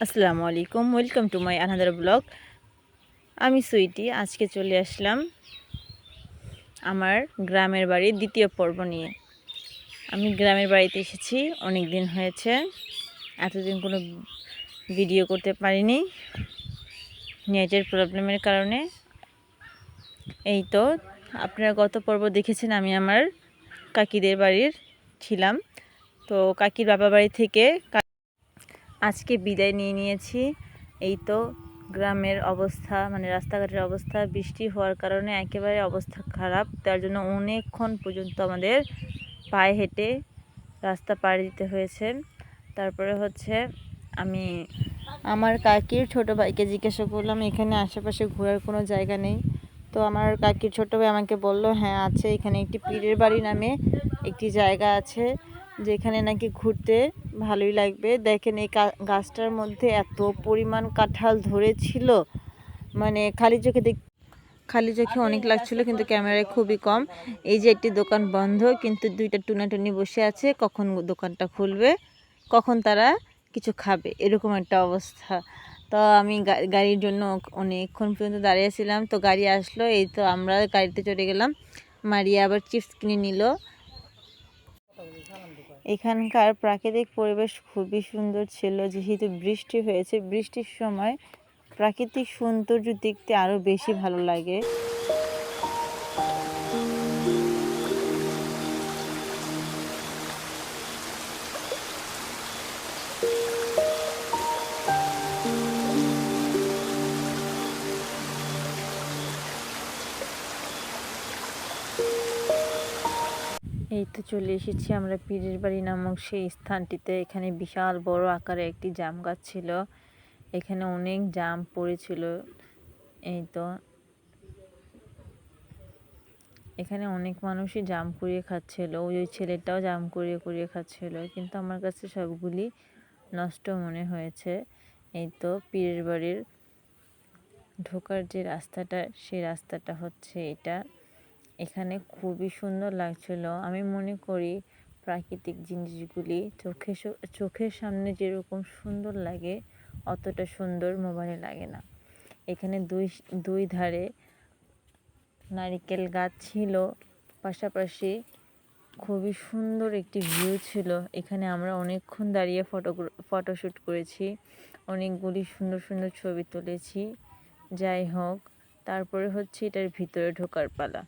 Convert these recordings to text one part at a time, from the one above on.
আসসালামু আলাইকুম welcome to my another blog আমি সুইটি, আজকে চলে আসলাম আমার গ্রামের বাড়ির দ্বিতীয় পর্ব নিয়ে। আমি গ্রামের বাড়িতে এসেছি অনেক দিন হয়েছে, এতদিন কোনো ভিডিও করতে পারিনি, নেটের প্রবলেমের কারণে। এই তো, আপনারা গত পর্ব দেখেছেন, আমি আমার কাকিদের বাড়ির ছিলাম। তো কাকির বাবা বাড়ি থেকে আজকে বিদায় নিয়ে নিয়েছি। এই তো গ্রামের অবস্থা মানে রাস্তাঘাটের অবস্থা, বৃষ্টি হওয়ার কারণে একেবারে অবস্থা খারাপ। তার জন্য অনেকক্ষণ পর্যন্ত আমাদের পায়ে হেঁটে রাস্তা পাড়ি দিতে হয়েছে। তারপরে হচ্ছে আমি আমার কাকির ছোট ভাইকে জিজ্ঞাসা করলাম, এখানে আশেপাশে ঘোরার কোনো জায়গা নেই? তো আমার কাকির ছোট ভাই আমাকে বলল হ্যাঁ আছে। এখানে একটি পীরের বাড়ি নামে একটি জায়গা আছে। যেখানে নাকি ঘুরতে ভালোই লাগবে। দেখেন এই গাছটার মধ্যে এত পরিমাণ কাঁঠাল ধরেছিল। মানে খালি চোখে দেখ খালি চোখে অনেক লাগছিল, কিন্তু ক্যামেরায় খুবই কম। এই যে একটি দোকান বন্ধ, কিন্তু দুইটা টুনাটুনি বসে আছে। কখন দোকানটা খুলবে, কখন তারা কিছু খাবে, এরকম একটা অবস্থা। তো আমি গাড়ির জন্য অনেকক্ষণ পর্যন্ত দাঁড়িয়েছিলাম তো গাড়ি আসলো, এই তো আমরা গাড়িতে চড়ে গেলাম। মারিয়া আবার চিপস কিনে নিল। এখানকার প্রাকৃতিক পরিবেশ খুবই সুন্দর ছিল, যেহেতু বৃষ্টি হয়েছে। বৃষ্টির সময় প্রাকৃতিক সৌন্দর্য দেখতে আরও বেশি ভালো লাগে। এই তো চলে এসেছি আমরা পীরের বাড়ি নামক সেই স্থানটিতে। এখানে বিশাল বড় আকারে একটি জাম গাছ ছিল। এখানে অনেক জাম পড়েছিল। এই তো। এখানে অনেক মানুষই জাম কুড়িয়ে খাচ্ছিল। ওই ওই ছেলেটাও জাম কুড়িয়ে কুড়িয়ে খাচ্ছিল। কিন্তু আমার কাছে সবগুলি নষ্ট মনে হয়েছে। এই তো পীরের বাড়ির ঢোকার যে রাস্তাটা, সেই রাস্তাটা হচ্ছে এটা। এখানে খুবই সুন্দর লাগছিল। আমি মনে করি প্রাকৃতিক জিনিসগুলি চোখে চোখের সামনে যেরকম সুন্দর লাগে, অতটা সুন্দর মোবাইলে লাগে না। এখানে দুই দুই ধারে নারিকেল গাছ ছিল, পাশাপাশি খুবই সুন্দর একটি ভিউ ছিল। এখানে আমরা অনেকক্ষণ দাঁড়িয়ে ফটো ফটোশ্যুট করেছি, অনেকগুলি সুন্দর সুন্দর ছবি তুলেছি। যাই হোক, তারপরে হচ্ছে এটার ভিতরে ঢোকার পালা।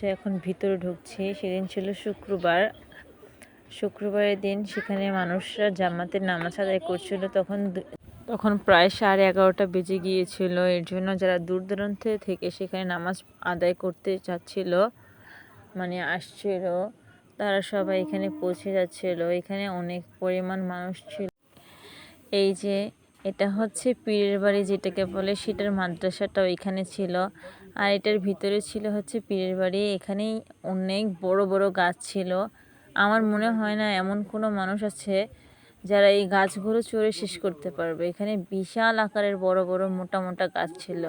হচ্ছে এখন ভিতরে ঢুকছি। সেদিন ছিল শুক্রবার। শুক্রবারের দিন সেখানে মানুষরা জামাতের নামাজ আদায় করছিল। তখন তখন প্রায় সাড়ে এগারোটা বেজে গিয়েছিল। এর জন্য যারা দূর দূরান্ত থেকে সেখানে নামাজ আদায় করতে চাচ্ছিল মানে আসছিল, তারা সবাই এখানে পৌঁছে যাচ্ছিল। এখানে অনেক পরিমাণ মানুষ ছিল। এই যে এটা হচ্ছে পীরের বাড়ি যেটাকে বলে সেটার মাদ্রাসাটাও এখানে ছিল। আর এটার ভিতরে ছিল হচ্ছে পীরের বাড়ি। এখানেই অনেক বড় বড় গাছ ছিল। আমার মনে হয় না এমন কোনো মানুষ আছে যারা এই গাছগুলো চড়ে শেষ করতে পারবে। এখানে বিশাল আকারের বড় বড় মোটা মোটা গাছ ছিল।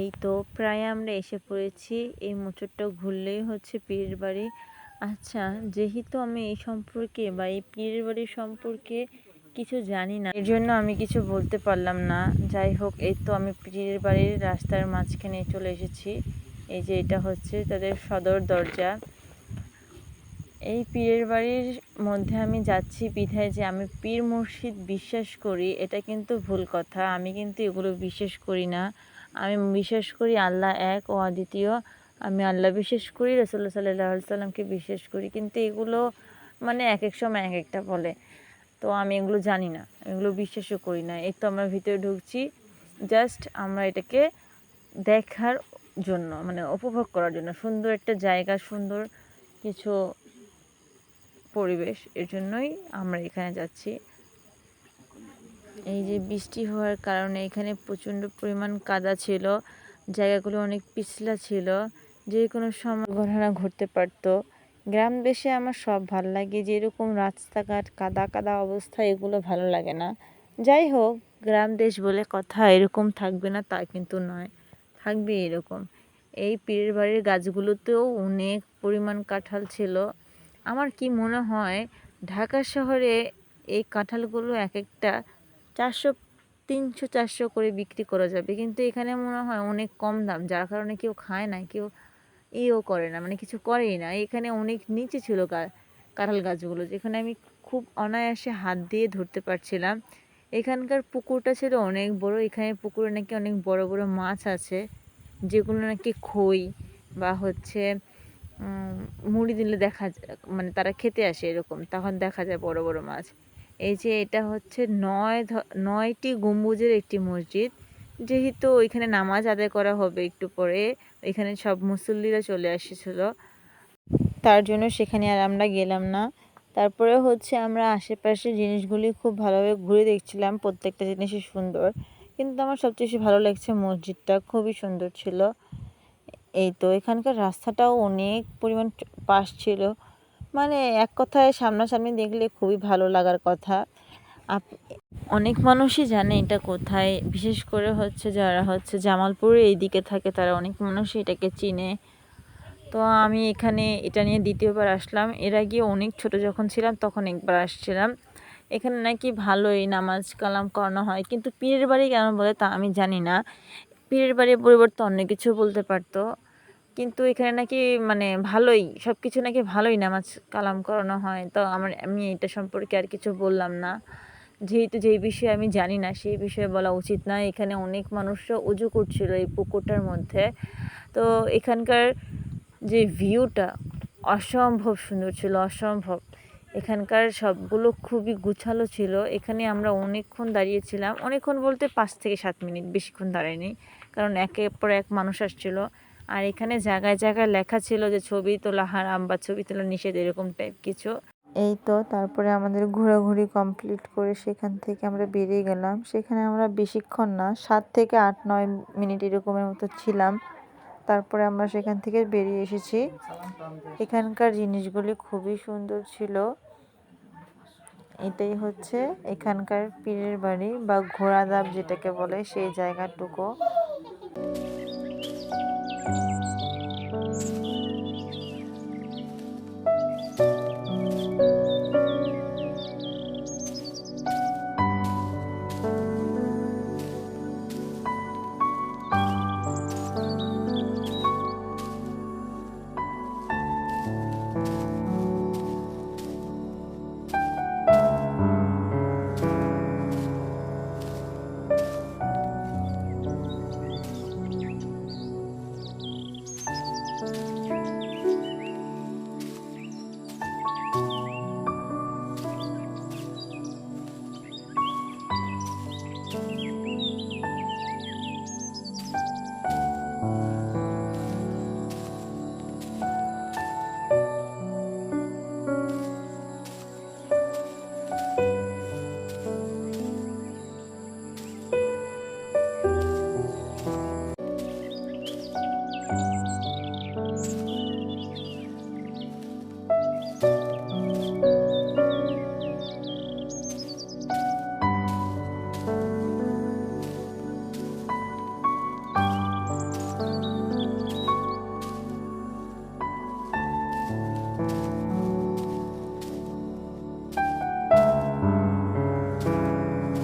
এই তো প্রায় আমরা এসে পড়েছি। এই মোচরটা ঘুরলেই হচ্ছে পীরের বাড়ি। আচ্ছা যেহেতু আমি এই সম্পর্কে বা এই পীরের বাড়ির সম্পর্কে কিছু জানি না। এর জন্য আমি কিছু বলতে পারলাম না। যাই হোক, এই তো আমি পীরের বাড়ির রাস্তার মাঝখানে চলে এসেছি। এই যে এটা হচ্ছে তাদের সদর দরজা। এই পীরের বাড়ির মধ্যে আমি যাচ্ছি বিধায় যে আমি পীর মুর্শিদ বিশ্বাস করি, এটা কিন্তু ভুল কথা। আমি কিন্তু এগুলো বিশ্বাস করি না। আমি বিশ্বাস করি আল্লাহ এক ও অদ্বিতীয়। আমি আল্লাহ বিশ্বাস করি রসুল্লাহ সাল্লাহ সাল্লামকে বিশ্বাস করি। কিন্তু এগুলো মানে এক এক সময় এক একটা বলে। তো আমি এগুলো জানি না এগুলো বিশ্বাসও করি না। এই তো আমরা ভিতরে ঢুকছি জাস্ট আমরা এটাকে দেখার জন্য মানে উপভোগ করার জন্য। সুন্দর একটা জায়গা, সুন্দর কিছু পরিবেশ, এর জন্যই আমরা এখানে যাচ্ছি। এই যে বৃষ্টি হওয়ার কারণে এখানে প্রচণ্ড পরিমাণ কাদা ছিল, জায়গাগুলো অনেক পিছলা ছিল, যে কোনো সময় ঘটনা ঘটতে পারতো। গ্রাম দেশে আমার সব ভালো লাগে, যেরকম রাস্তাঘাট, কাদা কাদা অবস্থা, এগুলো ভালো লাগে না। যাই হোক, গ্রাম দেশ বলে কথা এরকম থাকবে না, তা কিন্তু নয়। থাকবে এরকম। এই পীরের বাড়ির গাছগুলোতেও অনেক পরিমাণ কাঁঠাল ছিল। আমার কি মনে হয়, ঢাকা শহরে এই কাঁঠালগুলো এক একটা চারশো, তিনশো, চারশো করে বিক্রি করা যাবে। কিন্তু এখানে মনে হয় অনেক কম দাম, যার কারণে কেউ খায় না, কেউ ইও করে না মানে কিছু করেই না। এখানে অনেক নিচে ছিল কাঁঠাল গাছগুলো, যেখানে আমি খুব অনায়াসে হাত দিয়ে ধরতে পারছিলাম। এখানকার পুকুরটা ছিল অনেক বড়, এখানে পুকুরে নাকি অনেক বড় বড় মাছ আছে, যেগুলো নাকি খই বা হচ্ছে মুড়ি দিলে দেখা মানে তারা খেতে আসে এরকম, তখন দেখা যায় বড় বড় মাছ। এই যে এটা হচ্ছে নয় নয়টি গম্বুজের একটি মসজিদ। যেহেতু ওইখানে নামাজ আদায় করা হবে একটু পরে এখানে সব মুসল্লিরা চলে এসেছিল। তার জন্য সেখানে আর আমরা গেলাম না। তারপরে হচ্ছে আমরা আশেপাশে জিনিসগুলি খুব ভালোভাবে ঘুরে দেখছিলাম, প্রত্যেকটা জিনিসই সুন্দর। কিন্তু আমার সবচেয়ে বেশি ভালো লাগছে মসজিদটা, খুবই সুন্দর ছিল। এই তো, এখানকার রাস্তাটাও অনেক পরিমাণ পাশ ছিল। মানে এক কথায় সামনাসামনি দেখলে খুবই ভালো লাগার কথা। আপ, অনেক মানুষই জানে এটা কোথায়, বিশেষ করে হচ্ছে যারা হচ্ছে জামালপুরে এই দিকে থাকে তারা অনেক মানুষই এটাকে চিনে। তো আমি এখানে এটা নিয়ে দ্বিতীয়বার আসলাম। এর আগে অনেক ছোট যখন ছিলাম তখন একবার আসছিলাম। এখানে নাকি ভালোই নামাজ কালাম করানো হয়, কিন্তু পীরের বাড়ি কেন বলে তা আমি জানি না। পীরের বাড়ির পরিবর্তে অন্য কিছু বলতে পারতো। কিন্তু এখানে নাকি মানে ভালোই সব কিছু নাকি ভালোই নামাজ কালাম করানো হয়। তো আমার, আমি এটা সম্পর্কে আর কিছু বললাম না। যেহেতু যেই বিষয়ে আমি জানি না, সেই বিষয়ে বলা উচিত না এখানে অনেক মানুষরা উজু করছিল এই পুকুরটার মধ্যে। তো এখানকার যে ভিউটা অসম্ভব সুন্দর ছিল, অসম্ভব। এখানকার সবগুলো খুবই গুছালো ছিল। এখানে আমরা অনেকক্ষণ দাঁড়িয়েছিলাম। অনেকক্ষণ বলতে পাঁচ থেকে সাত মিনিট বেশিক্ষণ দাঁড়ায়নি, কারণ একের পর এক মানুষ আসছিল। আর এখানে জায়গায় জায়গায় লেখা ছিল যে ছবি তোলা হারাম বা ছবি তোলা নিষেধ, এরকম টাইপ কিছু। এই তো, তারপরে আমাদের ঘোরাঘুরি কমপ্লিট করে সেখান থেকে আমরা বেরিয়ে গেলাম। সেখানে আমরা বেশিক্ষণ না, সাত থেকে আট, নয় মিনিট এরকমের মতো ছিলাম। তারপরে আমরা সেখান থেকে বেরিয়ে এসেছি। এখানকার জিনিসগুলি খুবই সুন্দর ছিল। এটাই হচ্ছে এখানকার পীরের বাড়ি বা ঘোড়াদাব যেটাকে বলে সেই জায়গাটুকু।